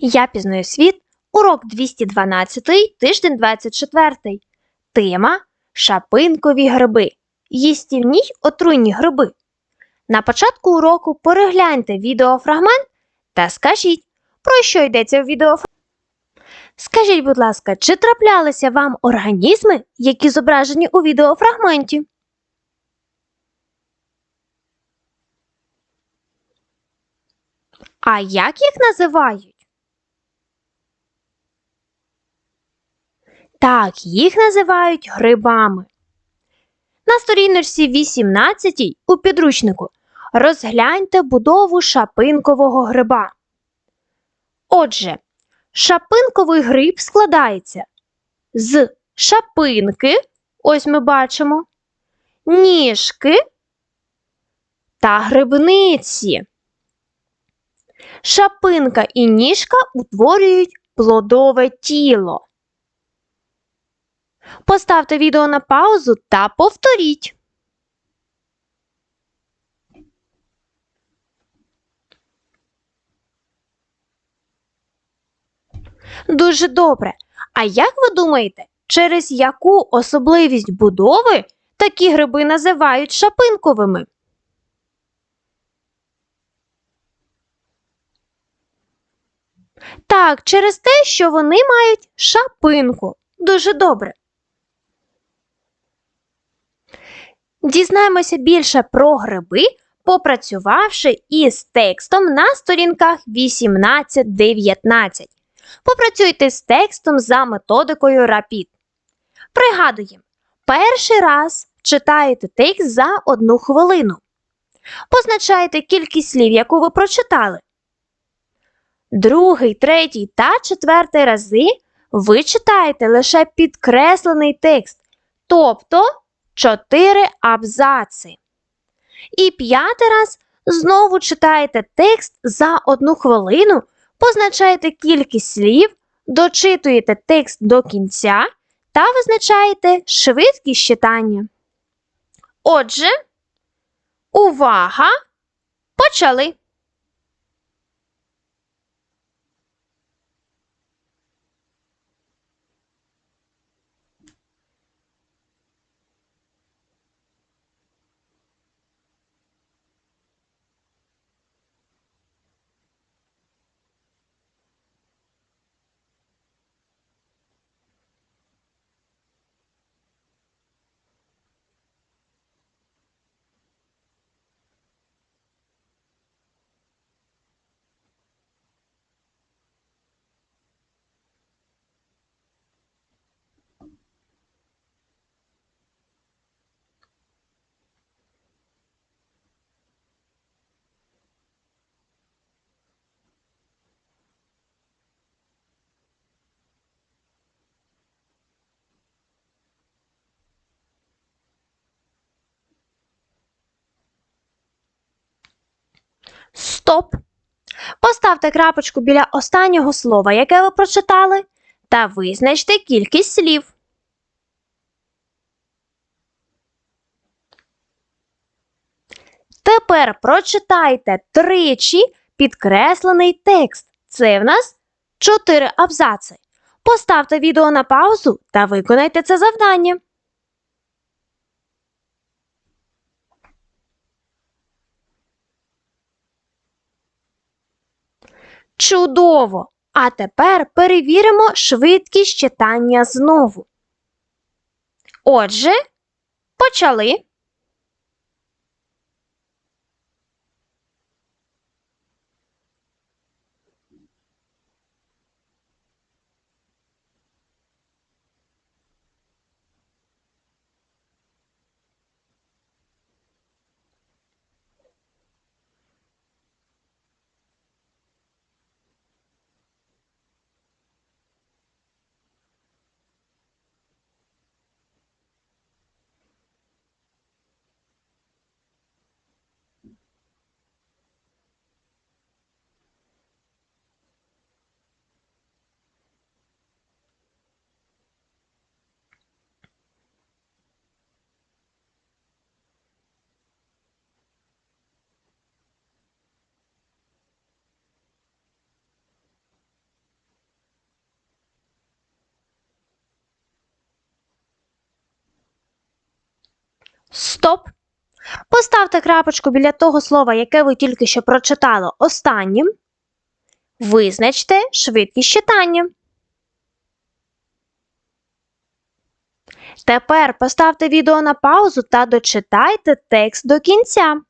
Я пізнаю світ. Урок 212, тиждень 24. Тема Шапинкові гриби. Їстівні отруйні гриби. На початку уроку перегляньте відеофрагмент та скажіть, про що йдеться в відеофрагменті. Скажіть, будь ласка, чи траплялися вам організми, які зображені у відеофрагменті? А як їх називають? Так, їх називають грибами. На сторіночці 18 у підручнику розгляньте будову шапинкового гриба. Отже, шапинковий гриб складається з шапинки, ось ми бачимо, ніжки та грибниці. Шапинка і ніжка утворюють плодове тіло. Поставте відео на паузу та повторіть. Дуже добре. А як ви думаєте, через яку особливість будови такі гриби називають шапинковими? Так, через те, що вони мають шапинку. Дуже добре. Дізнаємося більше про гриби, попрацювавши із текстом на сторінках 18-19. Попрацюйте з текстом за методикою Rapid. Пригадуємо, перший раз читаєте текст за одну хвилину. Позначаєте кількість слів, яку ви прочитали. Другий, третій та четвертий рази ви читаєте лише підкреслений текст, тобто 4 абзаци. І п'ятий раз знову читаєте текст за одну хвилину, позначаєте кількість слів, дочитуєте текст до кінця та визначаєте швидкість читання. Отже, увага! Почали! Стоп! Поставте крапочку біля останнього слова, яке ви прочитали, та визначте кількість слів. Тепер прочитайте тричі підкреслений текст. Це в нас 4 абзаци. Поставте відео на паузу та виконайте це завдання. Чудово! А тепер перевіримо швидкість читання знову. Отже, почали. Стоп! Поставте крапочку біля того слова, яке ви тільки що прочитали останнім. Визначте швидкість читання. Тепер поставте відео на паузу та дочитайте текст до кінця.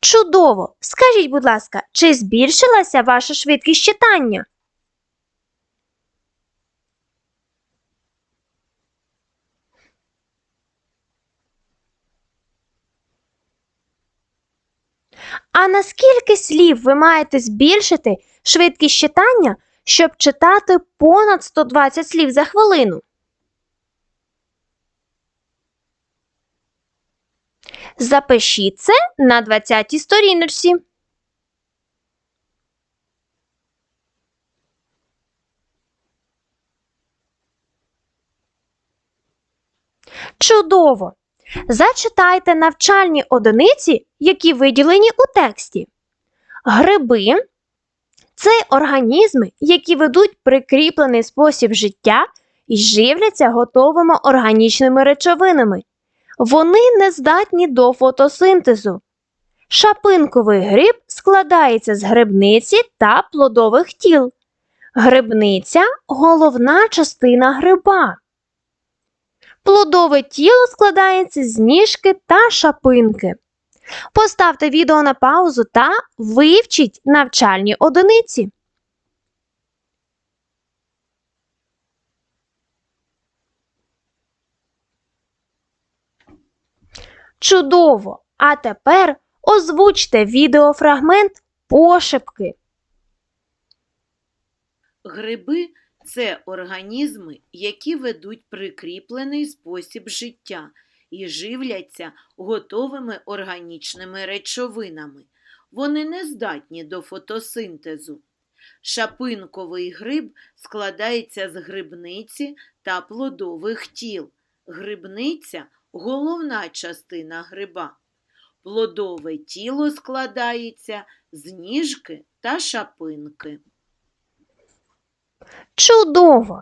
Чудово! Скажіть, будь ласка, чи збільшилася ваша швидкість читання? А наскільки слів ви маєте збільшити швидкість читання, щоб читати понад 120 слів за хвилину? Запишіть це на 20-й сторіночці. Чудово! Зачитайте навчальні одиниці, які виділені у тексті. Гриби це організми, які ведуть прикріплений спосіб життя і живляться готовими органічними речовинами. Вони не здатні до фотосинтезу. Шапинковий гриб складається з грибниці та плодових тіл. Грибниця головна частина гриба. Плодове тіло складається з ніжки та шапинки. Поставте відео на паузу та вивчіть навчальні одиниці. Чудово! А тепер озвучте відеофрагмент пошепки. Гриби це організми, які ведуть прикріплений спосіб життя і живляться готовими органічними речовинами. Вони не здатні до фотосинтезу. Шапинковий гриб складається з грибниці та плодових тіл. Грибниця головна частина гриба. Плодове тіло складається з ніжки та шапинки. Чудово!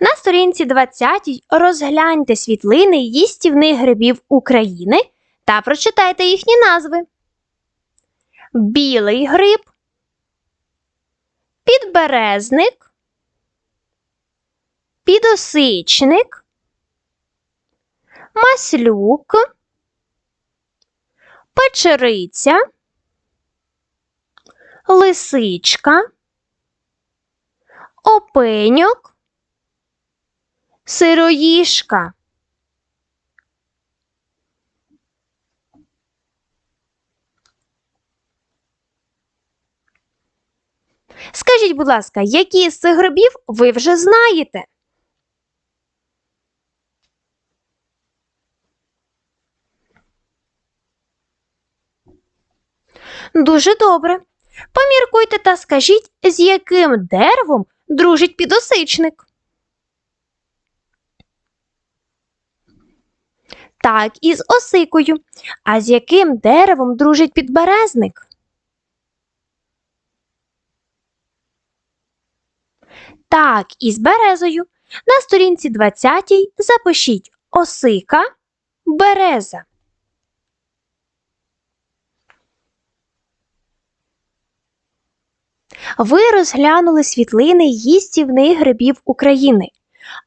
На сторінці 20 розгляньте світлини їстівних грибів України та прочитайте їхні назви. Білий гриб, підберезник, підосичник, маслюк, печериця, лисичка опеньок, сироїшка. Скажіть, будь ласка, які з цих грибів ви вже знаєте? Дуже добре. Поміркуйте та скажіть, з яким деревом дружить підосичник. Так, із осикою. А з яким деревом дружить підберезник? Так, із березою. На сторінці 20 запишіть осика, береза. Ви розглянули світлини їстівних грибів України.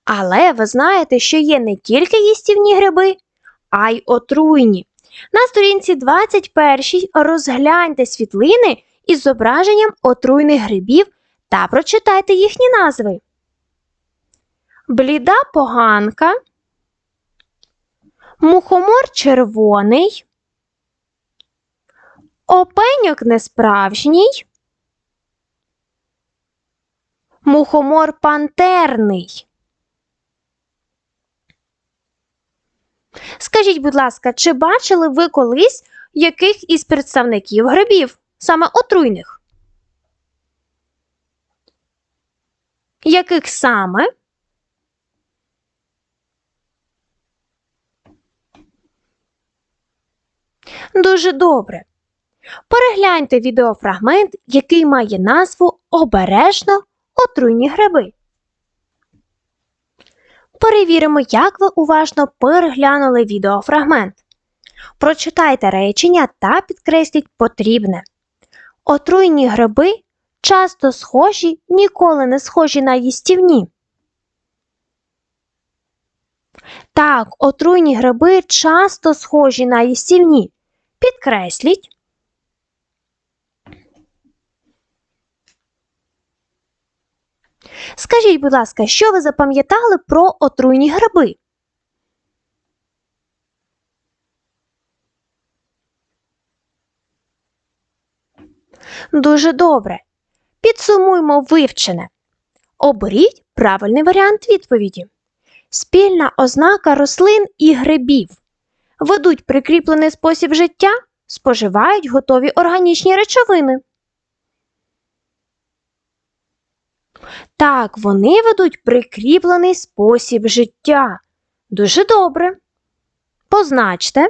Але ви знаєте, що є не тільки їстівні гриби, а й отруйні. На сторінці 21 розгляньте світлини із зображенням отруйних грибів та прочитайте їхні назви. Бліда поганка, мухомор червоний, опеньок несправжній. Мухомор пантерний. Скажіть, будь ласка, чи бачили ви колись яких із представників грибів, саме отруйних? Яких саме? Дуже добре. Перегляньте відеофрагмент, який має назву Обережно отруйні гриби. Перевіримо, як ви уважно переглянули відеофрагмент. Прочитайте речення та підкресліть потрібне. Отруйні гриби часто схожі, ніколи не схожі на їстівні. Так, отруйні гриби часто схожі на їстівні. Підкресліть. Скажіть, будь ласка, що ви запам'ятали про отруйні гриби? Дуже добре. Підсумуймо вивчене. Оберіть правильний варіант відповіді. Спільна ознака рослин і грибів. Ведуть прикріплений спосіб життя, споживають готові органічні речовини. Так, вони ведуть прикріплений спосіб життя. Дуже добре. Позначте.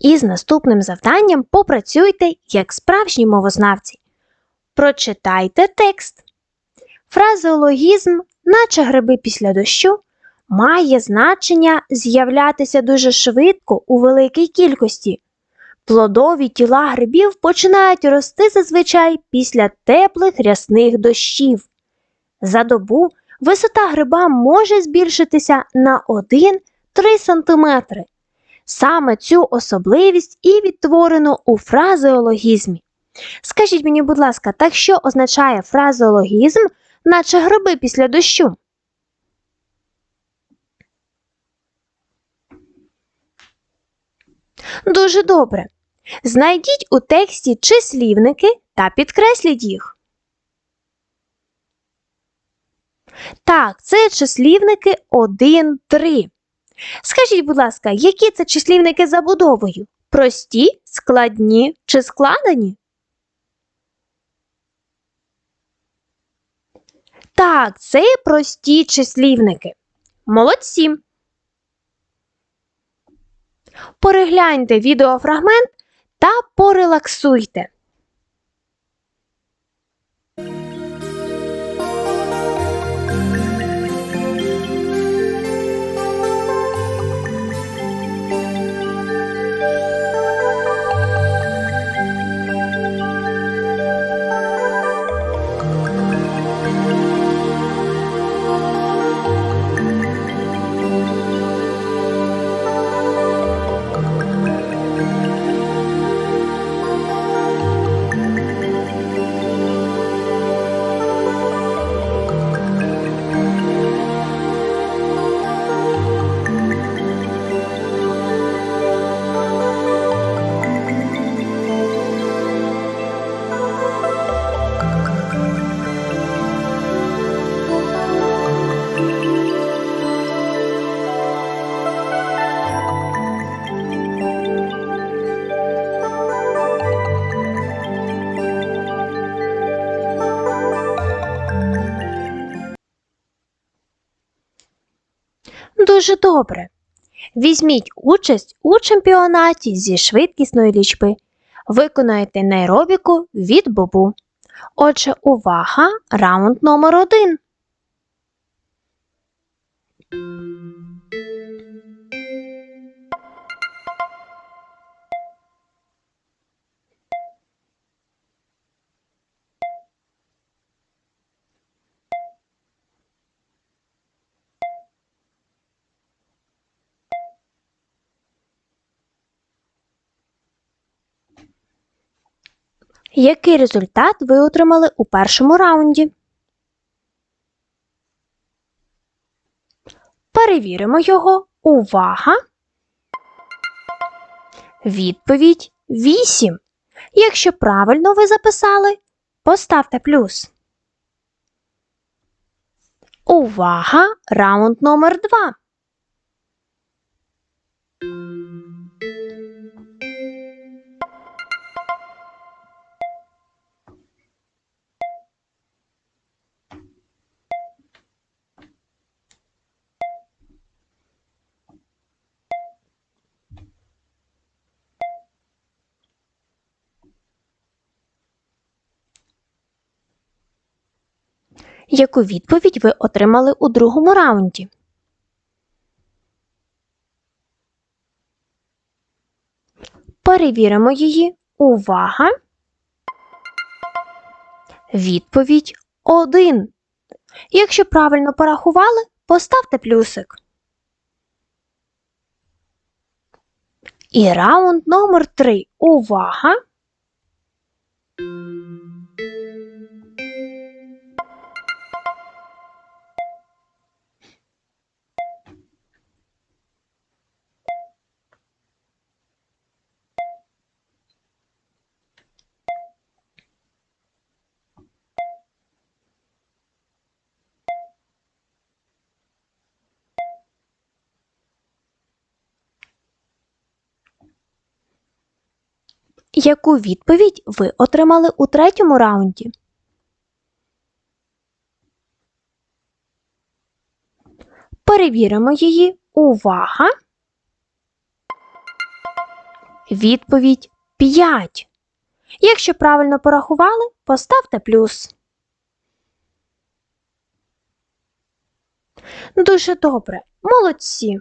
І з наступним завданням попрацюйте як справжні мовознавці. Прочитайте текст. Фразеологізм, наче гриби після дощу, має значення з'являтися дуже швидко у великій кількості. Плодові тіла грибів починають рости зазвичай після теплих рясних дощів. За добу висота гриба може збільшитися на 1-3 см. Саме цю особливість і відтворено у фразеологізмі. Скажіть мені, будь ласка, так що означає фразеологізм, наче гриби після дощу? Дуже добре. Знайдіть у тексті числівники та підкресліть їх. Так, це числівники 1, 3. Скажіть, будь ласка, які це числівники забудовою? Прості, складні чи складені? Так, це прості числівники. Молодці. Перегляньте відеофрагмент та порелаксуйте. Дуже добре. Візьміть участь у чемпіонаті зі швидкісної лічби. Виконайте нейробіку від бобу. Отже, увага! Раунд номер один. Який результат ви отримали у першому раунді? Перевіримо його. Увага! Відповідь 8. Якщо правильно ви записали, поставте плюс. Увага! Раунд номер 2. Яку відповідь ви отримали у другому раунді? Перевіримо її. Увага! Відповідь 1. Якщо правильно порахували, поставте плюсик. І раунд номер 3. Увага! Яку відповідь ви отримали у третьому раунді? Перевіримо її. Увага! Відповідь 5. Якщо правильно порахували, поставте плюс. Дуже добре. Молодці.